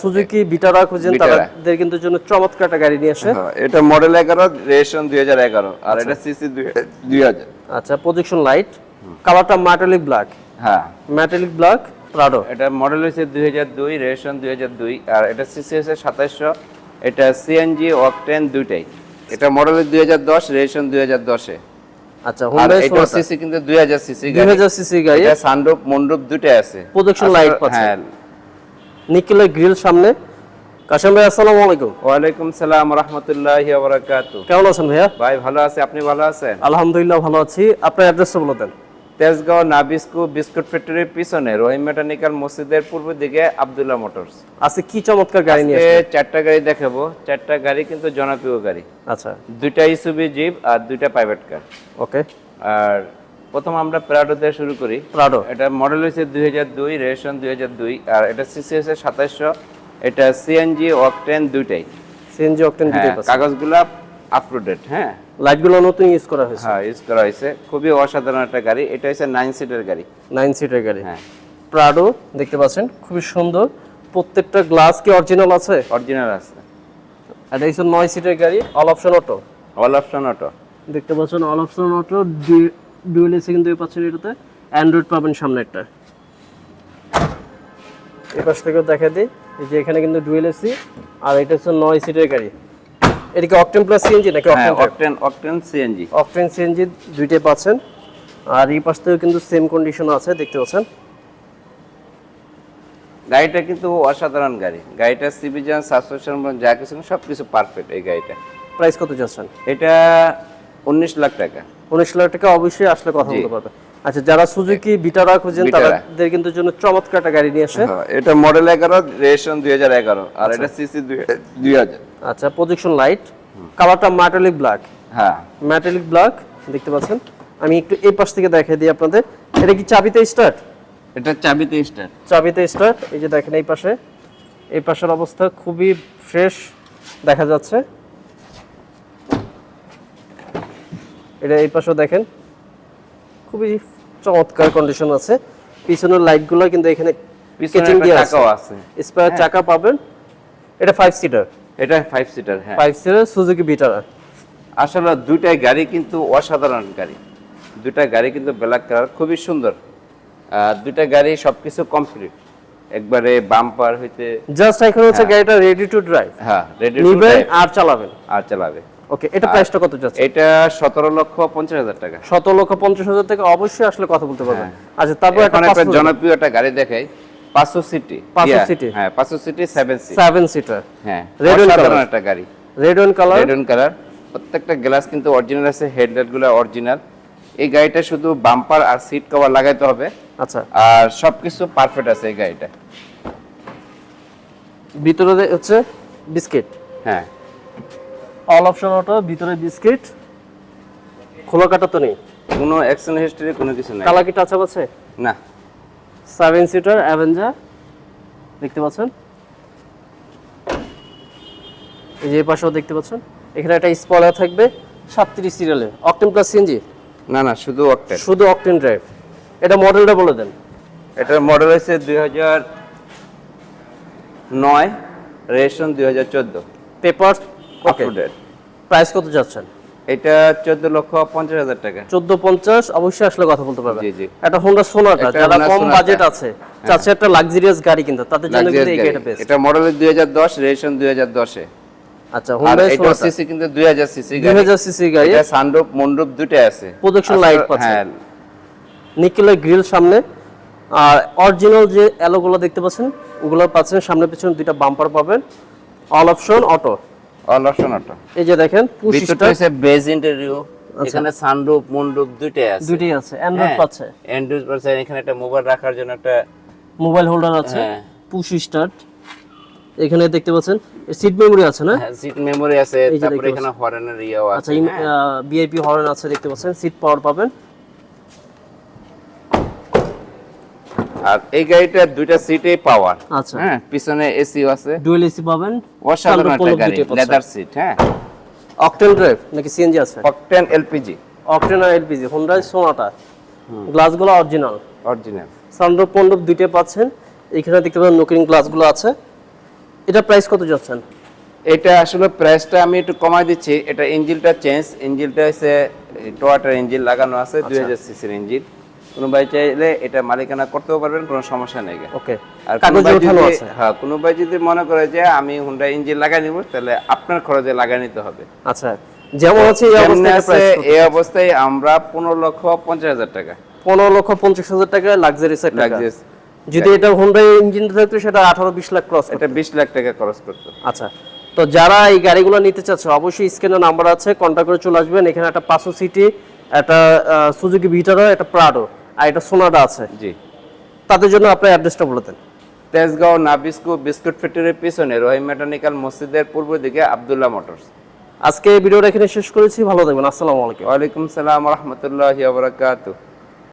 Suzuki Vitara খুঁজেন তাদের কিন্তু জন্য চমৎকার একটা গাড়ি নিয়ে আসে। হ্যাঁ, এটা মডেল এগারো রেজিস্ট্রেশন দুই হাজার এগারো। আর এটা সিসি দুই হাজার। আচ্ছা প্রজেকশন লাইট কালারটা ম্যাটালিক ব্ল্যাক হ্যাঁ। ম্যাটালিক ব্ল্যাক প্রাডো এটা মডেল হয়েছে দুই হাজার দুই রেজিস্ট্রেশন দুই হাজার দুই। আর এটা সিসি হয়েছে সাতাইশশো। এটা সিএনজি অকটেন দুইটাই। এটা মডেল দুই হাজার দশ রেজিস্ট্রেশন দুই হাজার দশে। আচ্ছা এটা সিসি কিন্তু দুই হাজার সিসি দুই হাজার সিসি গাড়ি। এটা সানরূপ মন্ডপ দুইটাই আছে। Light পাচ্ছে। হ্যাঁ। নিকেলের গ্রিল সামনে। কাশেম ভাই আসসালামু আলাইকুম। ওয়ালাইকুম সালাম রহমতুল্লাহ বারাকাতু কেমন আছেন ভাইয়া? ভাই ভালো আছে। আপনি ভালো আছেন? আলহামদুলিল্লাহ ভালো আছি। আপনার অ্যাড্রেসটা বলে দেন। তেজগাঁও নাবিস্কু বিস্কুট ফ্যাক্টরির পিছনে রহিম মেকানিক্যাল মসজিদের পূর্ব দিকে আব্দুল্লাহ মোটরস। আজকে কি চমৎকার গাড়ি নিয়ে চারটা গাড়ি দেখাবো। চারটা গাড়ি কিন্তু জনপ্রিয় গাড়ি। আচ্ছা। দুইটা ইসুবি জিপ আর দুইটা প্রাইভেট কার। ওকে। আর প্রথম আমরা প্রাডো দিয়ে শুরু করি। প্রাডো? এটা মডেল হয়েছে দুই হাজার দুই রেজিস্ট্রেশন দুই হাজার দুই আর এটা সিসি হয়েছে সাতাশশো এটা সিএনজি অকটেন দুইটাই। সিএনজি অকটেন হ্যাঁ পাচ্ছে। কাগজগুলা আপ টু ডেট হ্যাঁ। লাইটগুলো নতুন ইউজ করা হয়েছে। হ্যাঁ ইউজ করা হয়েছে। খুবই অসাধারণ একটা গাড়ি। এটা হচ্ছে নাইন সিটের গাড়ি। নাইন সিটের গাড়ি। হ্যাঁ। প্রাডো দেখতে পাচ্ছেন খুবই সুন্দর। প্রত্যেকটা গ্লাস কি অরিজিনাল আছে? অরিজিনাল আছে। এটা হচ্ছে নয় সিটের গাড়ি all option auto all option auto দেখতে পাচ্ছেন all option auto dual AC কিন্তু পাচ্ছেন এটাতে। অ্যান্ড্রয়েড পাবেন সামনে একটা এই পাশ থেকেও দেখা দিই। এই যে এখানে কিন্তু ডুয়েল এসি আর এটা হচ্ছে নয় সিটের গাড়ি। এটা কি অকটেন প্লাস সিএনজি নাকি octane octane octane CNG octane CNG দুইটাই পাচ্ছেন। আর এই পাশ থেকেও কিন্তু সেম কন্ডিশন আছে দেখতে পাচ্ছেন। গাড়িটা কিন্তু অসাধারণ গাড়ি। গাড়িটা সিভিজন সাসপেনশন যা কিছু সব কিছু পারফেক্ট এই গাড়িটা। প্রাইস কত যাচ্ছেন এটা উনিশ লাখ টাকা। উনিশ লাখ টাকা অবশ্যই আসলে কথা বলতে পারবে। আচ্ছা যারা সুজুকি বিটারা খুঁজেন তাদের কিন্তু জন্য চমৎকার একটা গাড়ি নিয়ে আসে। হ্যাঁ, এটা মডেল এগারো রেজিস্ট্রেশন দুই হাজার এগারো আর এটা সিসি দুই হাজার। আচ্ছা প্রজেকশন লাইট কালারটা ম্যাটালিক ব্ল্যাক হ্যাঁ। ম্যাটালিক ব্ল্যাক দেখতে পাচ্ছেন? আমি একটু এই পাশ থেকে দেখিয়ে দিই আপনাদের। এটা কি চাবিতে স্টার্ট এটা চাবিতে স্টার্ট চাবিতে স্টার্ট এই যে দেখেন এই পাশে। এই পাশের অবস্থা খুবই ফ্রেশ দেখা যাচ্ছে। এটা এই পাশেও দেখেন। খুবই চমৎকার কন্ডিশন আছে। পিছনের লাইটগুলো কিন্তু এখানে একটা দিয়ে আছে। চাকাও আছে স্পেয়ার চাকা পাবেন। এটা ফাইভ সিটার এটা ফাইভ সিটার হ্যাঁ। ফাইভ সিটার সুজুকি বিটারা আসলে দুইটাই গাড়ি কিন্তু অসাধারণ গাড়ি। দুইটা গাড়ি কিন্তু ব্ল্যাক কালার খুবই সুন্দর। আর দুইটা গাড়ি সবকিছু কমপ্লিট একবারে বাম্পার হইতে জাস্ট এখন হচ্ছে গাড়িটা রেডি টু ড্রাইভ হ্যাঁ রেডি টু ড্রাইভ আর চালাবেন। আর চালাবে ওকে এটা প্রাইসটা কত যাচ্ছে? এটা সতেরো লক্ষ পঞ্চাশ হাজার টাকা। সতেরো লক্ষ পঞ্চাশ হাজার থেকে অবশ্যই আসলে কথা বলতে পারবেন। আচ্ছা তারপর এখন একটা জনপ্রিয় একটা গাড়ি দেখাই পাঁচশো সিটি। 500 সিটি। হ্যাঁ পাঁচশো CC seven seat seven seater হ্ঁ Red and অসাধারণ color। একটা গাড়ি। Red and color red on color প্রত্যেকটা গ্লাস কিন্তু অরিজিনাল আছে হেডলাইটগুলো অরিজিনাল এই গাড়িটা শুধু বাম্পার আর সিট কভার লাগাইতে হবে। আচ্ছা। আর সবকিছু পারফেক্ট আছে এই গাড়িটা। ভিতরে হচ্ছে বিস্কিট। হ্যাঁ। অল অপশন অটো ভিতরে বিস্কিট। খোলা কাটা তো নেই। কোনো অ্যাকশন হিস্টরি কোনো কিছু নাই। কালার কি টাচ আপ আছে? না। সেভেন সিটার অ্যাভেঞ্জার দেখতে পাচ্ছেন? এই যে পাশেও দেখতে পাচ্ছেন? এখানে একটা স্পয়লার থাকবে। সাতত্রিশ সিরিয়ালে অকটেন প্লাস সিএনজি না না শুধু অকটেন শুধু অকটেন ড্রাইভ এটা মডেলটা বলে দেন। এটার মডেল হয়েছে দুই হাজার নয় রেজিস্ট্রেশন দুই হাজার চোদ্দ। পেপার প্রাইস কত যাচ্ছেন এটা চোদ্দ লক্ষ পঞ্চাশ হাজার টাকা। চোদ্দ পঞ্চাশ অবশ্যই আসলে কথা বলতে পারবেন। জি, জি। একটা হোন্ডা সোনাটা যারা কম বাজেট আছে চাচ্ছে একটা লাক্সারিয়াস গাড়ি কিন্তু তাদের জন্য কিন্তু এই গাড়িটা বেস্ট এটা মডেল দুই হাজার দশ রেজিস্ট্রেশন দুই হাজার দশে আচ্ছা হোন্ডা সোনাটা সিসি কিন্তু সিসি গাড়ি। এটা দুটাই আছে। পাচ্ছে। হ্যাঁ। নিকেলের গ্রিল সামনে। আর অরিজিনাল যে অ্যালোগুলো দেখতে পাচ্ছেন ওগুলো পাচ্ছেন সামনে পিছনে দুইটা বাম্পার পাবেন। অল অপশন অটো অল এই যে দেখেন ভিতরটা হচ্ছে বেজ ইন্টেরিয়র এখানে সানরূপ মন্ডপ দুটাই আছে। দুইটাই আছে অ্যান্ড্রয়েড পাচ্ছে। অ্যান্ড্রয়েড পাচ্ছে এখানে একটা মোবাইল রাখার জন্য একটা মোবাইল হোল্ডার আছে হ্যাঁ। Push start. এখানে দেখতে পাচ্ছেন সিট মেমোরি আছে না? সিট মেমোরি আছে তারপরে এখানে হরেনের ইয়েও আচ্ছা আছে হ্যাঁ। ভিআইপি হর্ন আছে দেখতে পাচ্ছেন সিট পাওয়ার পাবেন। আর এই গাড়িটার দুইটা সিটে পাওয়ার আচ্ছা। হ্যাঁ পিছনে এসিও আছে। ডুয়েল এসি পাবেন। অসাধারণ একটা গাড়ি পাচ্ছেন। লেদার সিট হ্যাঁ। অকটেন ড্রাইভ নাকি সিএনজি আছে? অকটেন এলপিজি অকটেন আর এলপিজি হোন্ডাই সোনাটা গ্লাসগুলো অরিজিনাল অরিজিনাল সানরূপ মণ্ডপ দুইটাই পাচ্ছেন। এখানে দেখতে পাবেন নোকিং গ্লাসগুলো আছে। এটা প্রাইস কত যাচ্ছেন? এটা আসলে প্রাইসটা আমি একটু কমাই দিচ্ছি। এটা ইঞ্জিনটা চেঞ্জ ইঞ্জিনটা হচ্ছে টোয়াটার ইঞ্জিন লাগানো আছে দুই হাজার সিসির ইঞ্জিন কোনো ভাই চাইলে এটা মালিকানা করতেও পারবেন কোনো সমস্যা নেই। ওকে। আর ওঠানো আছে? হ্যাঁ কোনো ভাই যদি মনে করে যে আমি হুন্ডা ইঞ্জিন লাগাই নিব তাহলে আপনার খরচে লাগাই নিতে হবে। আচ্ছা যেমন হচ্ছে এই অবস্থায় এই অবস্থায় আমরা পনেরো লক্ষ পঞ্চাশ হাজার টাকা। পনেরো লক্ষ পঞ্চাশ হাজার টাকা লাক্সারি সেট। যদি এটা হুন্ডাই ইঞ্জিন থাকতো সেটা আঠারো বিশ লাখ ক্রস এটা বিশ লাখ টাকা খরচ করতো। আচ্ছা তো যারা এই গাড়িগুলো নিতে চাচ্ছে অবশ্যই স্ক্রিনে নাম্বার আছে কন্ট্যাক্ট করে চলে আসবেন। এখানে একটা পাঁচশো সিটি একটা সুজুকি ভিটারো একটা প্রাডো আর এটা সোনাডা আছে। জি। তাদের জন্য আপনার অ্যাড্রেসটা বলে দেন। তেজগাঁও নাবিস্কো বিস্কুট ফ্যাক্টরির পিছনে রহিম মেটানিক্যাল মসজিদের পূর্ব দিকে আবদুল্লাহ মোটরস। আজকে এই ভিডিওটা এখানে শেষ করেছি। ভালো থাকবেন। আসসালামু আলাইকুম। ওয়ালাইকুম সালাম রহমতুল্লাহ বারাকাতুহ।